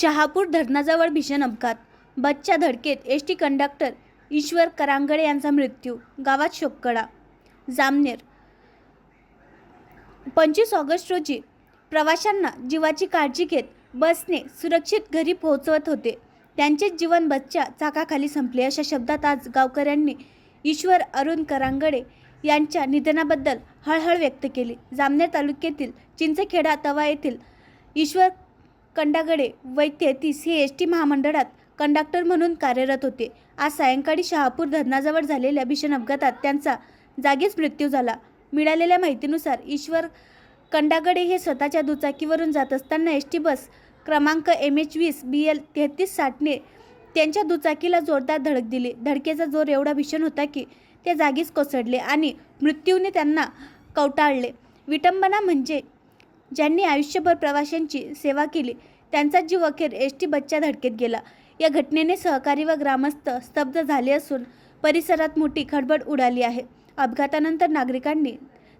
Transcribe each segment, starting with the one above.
शहापूर धरणाजवळ भीषण अपघात. बसच्या धडकेत S T conductor Ishwar Karangade यांचा मृत्यू गावात शोककळा. जामनेर. पंचवीस ऑगस्ट रोजी प्रवाशांना जीवाची काळजी घेत बसने सुरक्षित घरी पोहोचवत होते. त्यांचेच जीवन बसच्या चाकाखाली संपले अशा शब्दात आज गावकऱ्यांनी ईश्वर अरुण करांगडे यांच्या निधनाबद्दल हळहळ व्यक्त केली. जामनेर तालुक्यातील चिंचखेडा तवा येथील ईश्वर कंडागडे वैद्य तीस हे एस टी महामंडळात कंडक्टर म्हणून कार्यरत होते. आज सायंकाळी शहापूर धरणाजवळ झालेल्या भीषण अपघातात त्यांचा जागीच मृत्यू झाला. मिळालेल्या माहितीनुसार ईश्वर कंडागडे हे स्वतःच्या दुचाकीवरून जात असताना एस टी बस क्रमांक एम एच वीस बी एल तेहतीस साठने त्यांच्या दुचाकीला जोरदार धडक दिली. धडकेचा जोर एवढा भीषण होता की ते जागीच कोसळले आणि मृत्यूने त्यांना कवटाळले. विटंबना म्हणजे ज्यांनी आयुष्यभर प्रवाशांची सेवा केली त्यांचा जीव अखेर एस. टी. बसच्या धडकेत गेला. या घटनेने सहकारी व ग्रामस्थ स्तब्ध झाले असून परिसरात मोठी खडबड उडाली आहे. अपघातानंतर नागरिकांनी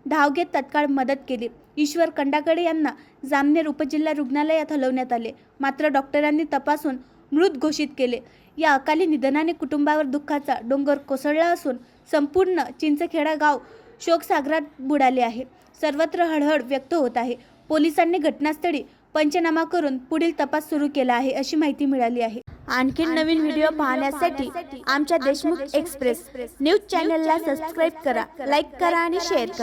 धाव घेत तत्काळ मदत केली. ईश्वर कंडाकडे यांना जामनेर उपजिल्हा रुग्णालयात हलवण्यात आले. मात्र डॉक्टरांनी तपासून मृत घोषित केले. या अकाली निधनाने कुटुंबावर दुःखाचा डोंगर कोसळला असून संपूर्ण चिंचखेडा गाव शोकसागरात बुडाले आहे. सर्वत्र हळहळ व्यक्त होत आहे. पोलिसांनी घटनास्थळी पंचनामा करून पुढील तपास सुरू केला आहे अशी माहिती मिळाली आहे. आणखी नवीन व्हिडिओ पाहण्यासाठी आमच्या देशमुख एक्सप्रेस न्यूज चॅनलला सबस्क्राईब करा लाईक करा आणि शेअर करा.